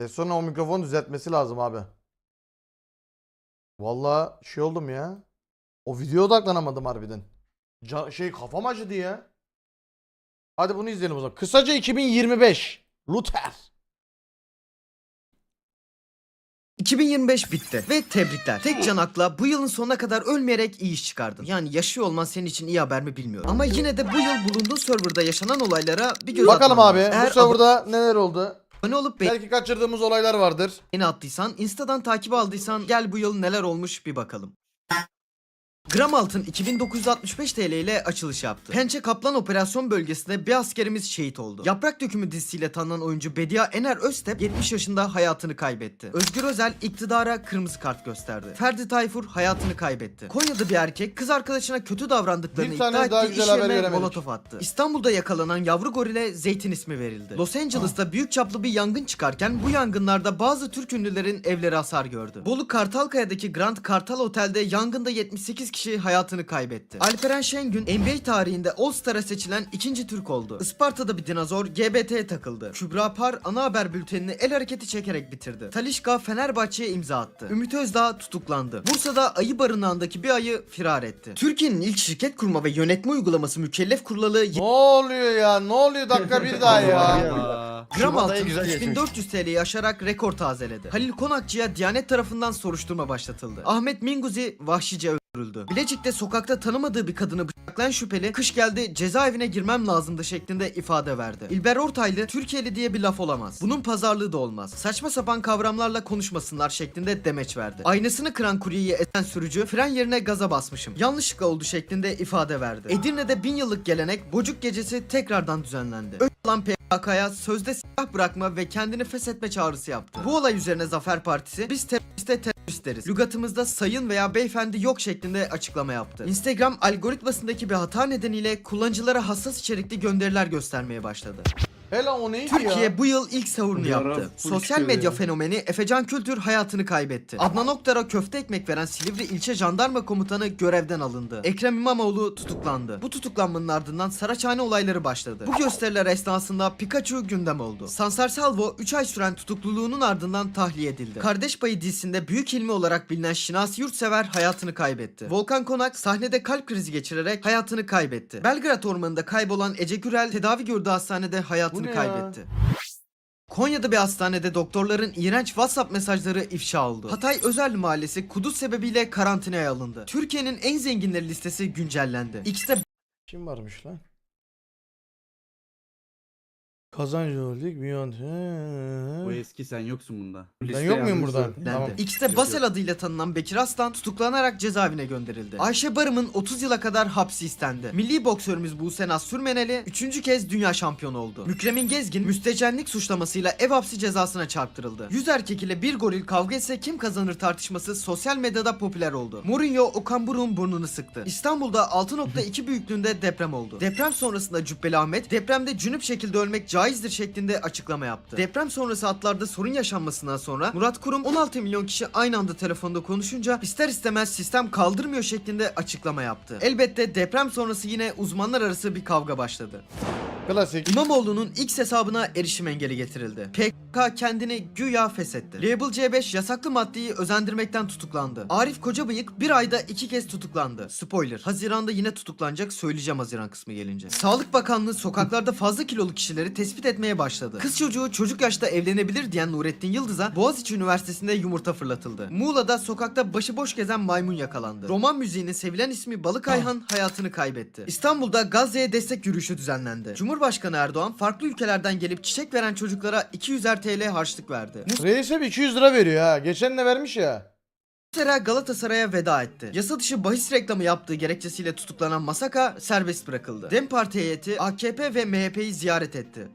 E sonra o mikrofonu düzeltmesi lazım abi. Vallahi şey oldum ya. O videoya odaklanamadım harbiden. Ca- şey kafam acıdı ya. Hadi bunu izleyelim o zaman. Kısaca 2025. Luther. 2025 bitti ve tebrikler. Tek canakla bu yılın sonuna kadar ölmeyerek iyi iş çıkardın. Yani yaşıyor olman senin için iyi haber mi bilmiyorum. Ama yine de bu yıl bulunduğun serverda yaşanan olaylara bir göz Bakalım atman abi. lazım. Eğer Bu serverda neler oldu? Abone olup Belki kaçırdığımız olaylar vardır. beğeni attıysan, Insta'dan takip aldıysan gel bu yıl neler olmuş bir bakalım. Gram altın 2965 TL ile açılış yaptı. Pençe Kaplan operasyon bölgesinde bir askerimiz şehit oldu. Yaprak Dökümü dizisiyle tanınan oyuncu Bedia Ener Öztep 70 yaşında hayatını kaybetti. Özgür Özel iktidara kırmızı kart gösterdi. Ferdi Tayfur hayatını kaybetti. Konya'da bir erkek kız arkadaşına kötü davrandıklarını Bir tane iddia daha ettiği güzel iş haber yerine molotof attı. İstanbul'da yakalanan yavru gorile Zeytin ismi verildi. Los Angeles'ta büyük çaplı bir yangın çıkarken bu yangınlarda bazı Türk ünlülerin evleri hasar gördü. Bolu Kartalkaya'daki Grand Kartal Otel'de yangında 78 kişi hayatını kaybetti. Alperen Şengün NBA tarihinde All-Star'a seçilen ikinci Türk oldu. Isparta'da bir dinozor GBT'ye takıldı. Kübra Par ana haber bültenini el hareketi çekerek bitirdi. Talişka Fenerbahçe'ye imza attı. Ümit Özdağ tutuklandı. Bursa'da ayı barınağındaki bir ayı firar etti. Türkiye'nin ilk şirket kurma ve yönetme uygulaması mükellef kurulalı Ne oluyor ya? Ne oluyor dakika bir daha ya? Gram altın güzel geçmiş. 3400 TL'yi aşarak rekor tazeledi. Halil Konakçı'ya Diyanet tarafından soruşturma başlatıldı. Ahmet Minguzi vahşice öldürüldü. Bilecik'te sokakta tanımadığı bir kadını bıçaklayan şüpheli kış geldi cezaevine girmem lazımdı şeklinde ifade verdi. İlber Ortaylı Türkiye'li diye bir laf olamaz. Bunun pazarlığı da olmaz. Saçma sapan kavramlarla konuşmasınlar şeklinde demeç verdi. Aynasını kıran kuryeyi esen sürücü fren yerine gaza basmışım. Yanlışlıkla oldu şeklinde ifade verdi. Edirne'de bin yıllık gelenek Bocuk Gecesi tekrardan düzenlendi. Öcalan PKK'ya sözde silah bırakma ve kendini feshetme çağrısı yaptı. Bu olay üzerine Zafer Partisi biz teröriste terörist deriz. Lügatımızda sayın veya beyefendi yok şeklinde açıklama yaptı. Instagram algoritmasındaki bir hata nedeniyle kullanıcılara hassas içerikli gönderiler göstermeye başladı. Hele o neydi Türkiye ya? bu yıl ilk sahurunu Yara yaptı. Sosyal medya ya. fenomeni Efecan Kültür hayatını kaybetti. Adnan Oktar'a köfte ekmek veren Silivri ilçe jandarma komutanı görevden alındı. Ekrem İmamoğlu tutuklandı. Bu tutuklanmanın ardından Saraçhane olayları başladı. Bu gösteriler esnasında Pikachu gündem oldu. Sansar Salvo 3 ay süren tutukluluğunun ardından tahliye edildi. Kardeş Payı dizisinde büyük ilmi olarak bilinen Şinasi Yurtsever hayatını kaybetti. Volkan Konak sahnede kalp krizi geçirerek hayatını kaybetti. Belgrad Ormanı'nda kaybolan Ece Gürel tedavi gördüğü hastanede Bu hayatını ne ya? kaybetti. Konya'da bir hastanede doktorların iğrenç WhatsApp mesajları ifşa oldu. Hatay Özel Mahallesi kuduz sebebiyle karantinaya alındı. Türkiye'nin en zenginleri listesi güncellendi. X'te Kim varmış lan? Kazancı Holding Beyond. O eski sen yoksun bunda. Ben yok muyum burada? Tamam. X'te Basel adıyla tanınan Bekir Aslan tutuklanarak cezaevine gönderildi. Ayşe Barım'ın 30 yıla kadar hapsi istendi. Milli boksörümüz Buse Naz Sürmeneli 3. kez dünya şampiyonu oldu. Mükremin Gezgin müstecenlik suçlamasıyla ev hapsi cezasına çarptırıldı. 100 erkek ile bir goril kavga etse kim kazanır tartışması sosyal medyada popüler oldu. Mourinho Okan Buruk'un burnunu sıktı. İstanbul'da 6.2 büyüklüğünde deprem oldu. Deprem sonrasında Cübbeli Ahmet depremde cünüp şekilde ölmek caizdir şeklinde açıklama yaptı. Deprem sonrası hatlarda sorun yaşanmasından sonra Murat Kurum 16 milyon kişi aynı anda telefonda konuşunca ister istemez sistem kaldırmıyor şeklinde açıklama yaptı. Elbette deprem sonrası yine uzmanlar arası bir kavga başladı. Klasik. İmamoğlu'nun X hesabına erişim engeli getirildi. PKK kendini güya feshetti. Label C5 yasaklı maddeyi özendirmekten tutuklandı. Arif Kocabıyık bir ayda iki kez tutuklandı. Spoiler. Haziranda yine tutuklanacak söyleyeceğim Haziran kısmı gelince. Sağlık Bakanlığı sokaklarda fazla kilolu kişileri tespit etmeye başladı. Kız çocuğu çocuk yaşta evlenebilir diyen Nurettin Yıldız'a Boğaziçi Üniversitesi'nde yumurta fırlatıldı. Muğla'da sokakta başıboş gezen maymun yakalandı. Roman müziğinin sevilen ismi Balık Ayhan hayatını kaybetti. İstanbul'da Gazze'ye destek yürüyüşü düzenlendi. Cumhurbaşkanı Erdoğan farklı ülkelerden gelip çiçek veren çocuklara 200'er TL harçlık verdi. Reis hep 200 lira veriyor ha. Geçen ne vermiş ya? Muslera Galatasaray'a veda etti. Yasa dışı bahis reklamı yaptığı gerekçesiyle tutuklanan Masaka serbest bırakıldı. Dem Parti heyeti AKP ve MHP'yi ziyaret etti.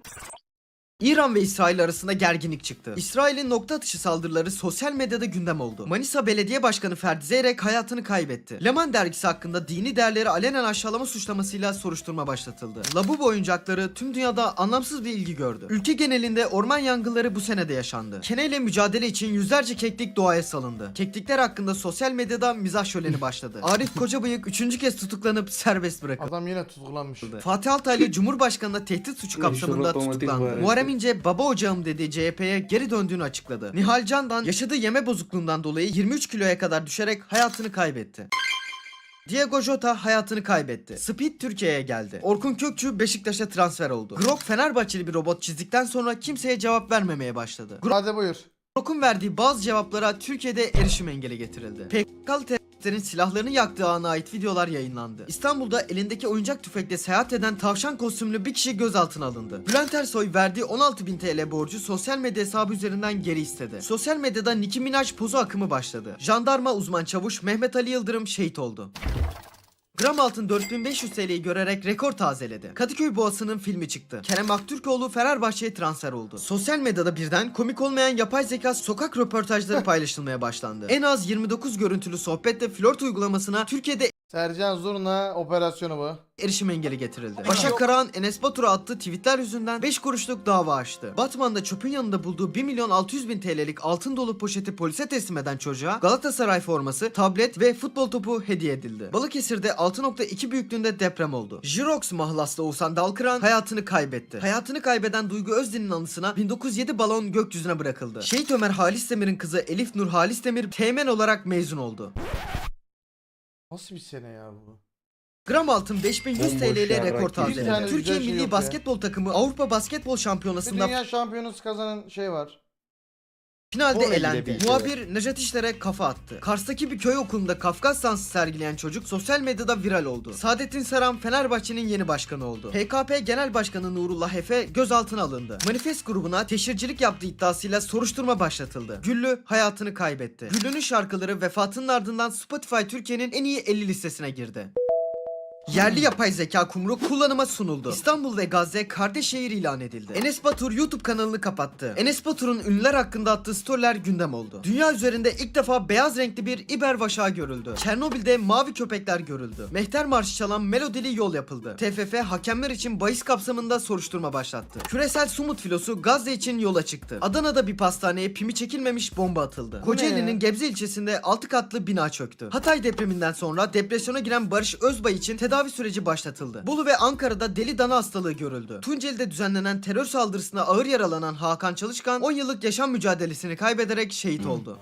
İran ve İsrail arasında gerginlik çıktı. İsrail'in nokta atışı saldırıları sosyal medyada gündem oldu. Manisa Belediye Başkanı Ferdi Zeyrek hayatını kaybetti. Leman dergisi hakkında dini değerleri alenen aşağılama suçlamasıyla soruşturma başlatıldı. Labubu oyuncakları tüm dünyada anlamsız bir ilgi gördü. Ülke genelinde orman yangınları bu senede yaşandı. Keneyle mücadele için yüzlerce keklik doğaya salındı. Keklikler hakkında sosyal medyada mizah şöleni başladı. Arif Kocabıyık üçüncü kez tutuklanıp serbest bırakıldı. Adam yine tutuklanmış. Fatih Altaylı Cumhurbaşkanı'na tehdit suçu kapsamında tutuklandı. Muharrem Muharrem İnce baba ocağım dediği CHP'ye geri döndüğünü açıkladı. Nihal Candan yaşadığı yeme bozukluğundan dolayı 23 kiloya kadar düşerek hayatını kaybetti. Diego Jota hayatını kaybetti. Speed Türkiye'ye geldi. Orkun Kökçü Beşiktaş'a transfer oldu. Grok Fenerbahçeli bir robot çizdikten sonra kimseye cevap vermemeye başladı. Hadi buyur. Grok'un verdiği bazı cevaplara Türkiye'de erişim engeli getirildi. PKK'lı teröristlerin silahlarını yaktığı ana ait videolar yayınlandı. İstanbul'da elindeki oyuncak tüfekle seyahat eden tavşan kostümlü bir kişi gözaltına alındı. Bülent Ersoy verdiği 16.000 TL borcu sosyal medya hesabı üzerinden geri istedi. Sosyal medyada Nicki Minaj pozu akımı başladı. Jandarma uzman çavuş Mehmet Ali Yıldırım şehit oldu. Gram altın 4500 TL'yi görerek rekor tazeledi. Kadıköy Boğası'nın filmi çıktı. Kerem Aktürkoğlu Fenerbahçe'ye transfer oldu. Sosyal medyada birden komik olmayan yapay zeka sokak röportajları paylaşılmaya başlandı. En az 29 görüntülü sohbette flört uygulamasına Türkiye'de Sercan Zurna operasyonu bu. erişim engeli getirildi. Başak Karahan Enes Batur'a attığı tweetler yüzünden 5 kuruşluk dava açtı. Batman'da çöpün yanında bulduğu 1 milyon 600 bin TL'lik altın dolu poşeti polise teslim eden çocuğa Galatasaray forması, tablet ve futbol topu hediye edildi. Balıkesir'de 6.2 büyüklüğünde deprem oldu. Jirox mahlaslı Oğuzhan Dalkıran hayatını kaybetti. Hayatını kaybeden Duygu Özdin'in anısına 1907 balon gökyüzüne bırakıldı. Şehit Ömer Halis Demir'in kızı Elif Nur Halis Demir teğmen olarak mezun oldu. Nasıl bir sene ya bu? Gram altın 5100 Bomboş TL ile rekor tazeledi. Bir tane Türkiye güzel şey milli yok ya. basketbol takımı Avrupa Basketbol Bir Şampiyonası'nda dünya şampiyonası kazanan şey var. Finalde Oraya elendi. gidebildi. Muhabir Nejat İşler'e kafa attı. Kars'taki bir köy okulunda Kafkas dansı sergileyen çocuk sosyal medyada viral oldu. Saadettin Saran Fenerbahçe'nin yeni başkanı oldu. PKP Genel Başkanı Nurullah Efe gözaltına alındı. Manifest grubuna teşhircilik yaptığı iddiasıyla soruşturma başlatıldı. Güllü hayatını kaybetti. Güllü'nün şarkıları vefatının ardından Spotify Türkiye'nin en iyi 50 listesine girdi. Yerli yapay zeka kumru kullanıma sunuldu. İstanbul ve Gazze kardeş şehir ilan edildi. Enes Batur YouTube kanalını kapattı. Enes Batur'un ünlüler hakkında attığı storyler gündem oldu. Dünya üzerinde ilk defa beyaz renkli bir İber vaşağı görüldü. Çernobil'de mavi köpekler görüldü. Mehter Marşı çalan melodili yol yapıldı. TFF hakemler için bahis kapsamında soruşturma başlattı. Küresel Sumut filosu Gazze için yola çıktı. Adana'da bir pastaneye pimi çekilmemiş bomba atıldı. Kocaeli'nin Gebze ilçesinde 6 katlı bina çöktü. Hatay depreminden sonra depresyona giren Barış Özbay için tedavi süreci başlatıldı. Bolu ve Ankara'da deli dana hastalığı görüldü. Tunceli'de düzenlenen terör saldırısında ağır yaralanan Hakan Çalışkan 10 yıllık yaşam mücadelesini kaybederek şehit oldu.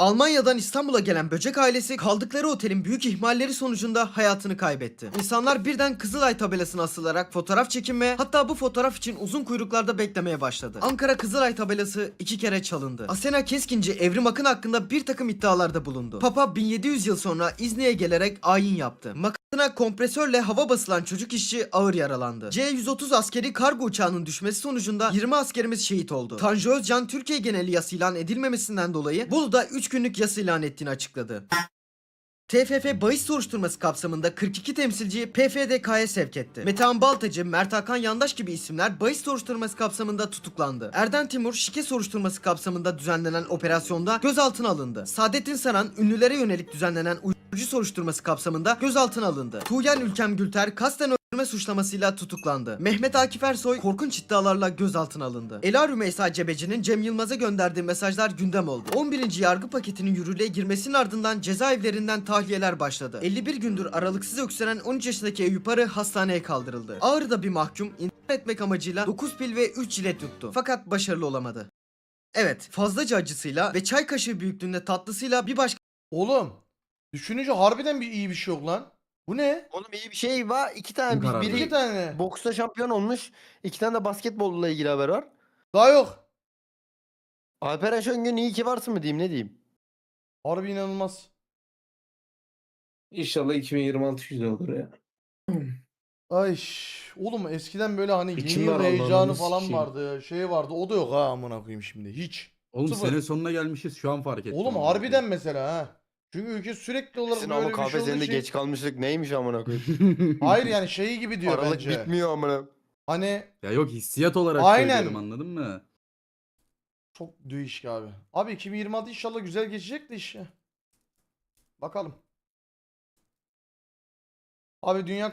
Almanya'dan İstanbul'a gelen böcek ailesi kaldıkları otelin büyük ihmalleri sonucunda hayatını kaybetti. İnsanlar birden Kızılay tabelasına asılarak fotoğraf çekinmeye hatta bu fotoğraf için uzun kuyruklarda beklemeye başladı. Ankara Kızılay tabelası iki kere çalındı. Asena Keskinci Evrim Akın hakkında bir takım iddialarda bulundu. Papa 1700 yıl sonra İzni'ye gelerek ayin yaptı. Makasına kompresörle hava basılan çocuk işçi ağır yaralandı. C-130 askeri kargo uçağının düşmesi sonucunda 20 askerimiz şehit oldu. Tanju Özcan Türkiye geneli yas ilan edilmemesinden dolayı Bolu'da 3 günlük yas ilan ettiğini açıkladı. TFF bahis soruşturması kapsamında 42 temsilciyi PFDK'ya sevk etti. Metehan Baltacı, Mert Hakan Yandaş gibi isimler bahis soruşturması kapsamında tutuklandı. Erden Timur şike soruşturması kapsamında düzenlenen operasyonda gözaltına alındı. Saadettin Saran ünlülere yönelik düzenlenen uyuşturucu soruşturması kapsamında gözaltına alındı. Tuğyan Ülkem Gülter kasten öldürme suçlamasıyla tutuklandı. Mehmet Akif Ersoy korkunç iddialarla gözaltına alındı. Ela Rümeysa Cebeci'nin Cem Yılmaz'a gönderdiği mesajlar gündem oldu. 11. yargı paketinin yürürlüğe girmesinin ardından cezaevlerinden tahliyeler başladı. 51 gündür aralıksız öksüren 13 yaşındaki Eyüp Arı hastaneye kaldırıldı. Ağrı'da bir mahkum intihar etmek amacıyla 9 pil ve 3 jilet yuttu. Fakat başarılı olamadı. Evet, fazlaca acısıyla ve çay kaşığı büyüklüğünde tatlısıyla bir başka Oğlum düşününce harbiden bir iyi bir şey yok lan. Bu ne? Oğlum iyi bir şey var. İki tane bir- biri İki tane. boksta şampiyon olmuş. İki tane de basketbolla ilgili haber var. Daha yok. Alperen Şengün iyi ki varsın mı diyeyim ne diyeyim. Harbi inanılmaz. İnşallah 2026 güzel olur ya. Ay oğlum eskiden böyle hani yeni yıl heyecanı falan sikeyim. vardı. Şey vardı. O da yok ha amına koyayım şimdi. Hiç. Oğlum Sıfır. sene sonuna gelmişiz şu an fark ettim. Oğlum harbiden mesela ha. Çünkü ülke sürekli olarak Sizin böyle ama bir şey kahve olduğu de için- geç kalmışlık neymiş amına koyayım. Hayır yani şeyi gibi diyor Aralık bence. bitmiyor amına. Hani ya yok hissiyat olarak Aynen. söylüyorum anladın mı? çok değişik abi. Abi 2026 inşallah güzel geçecek de iş ya. Bakalım. Abi dünya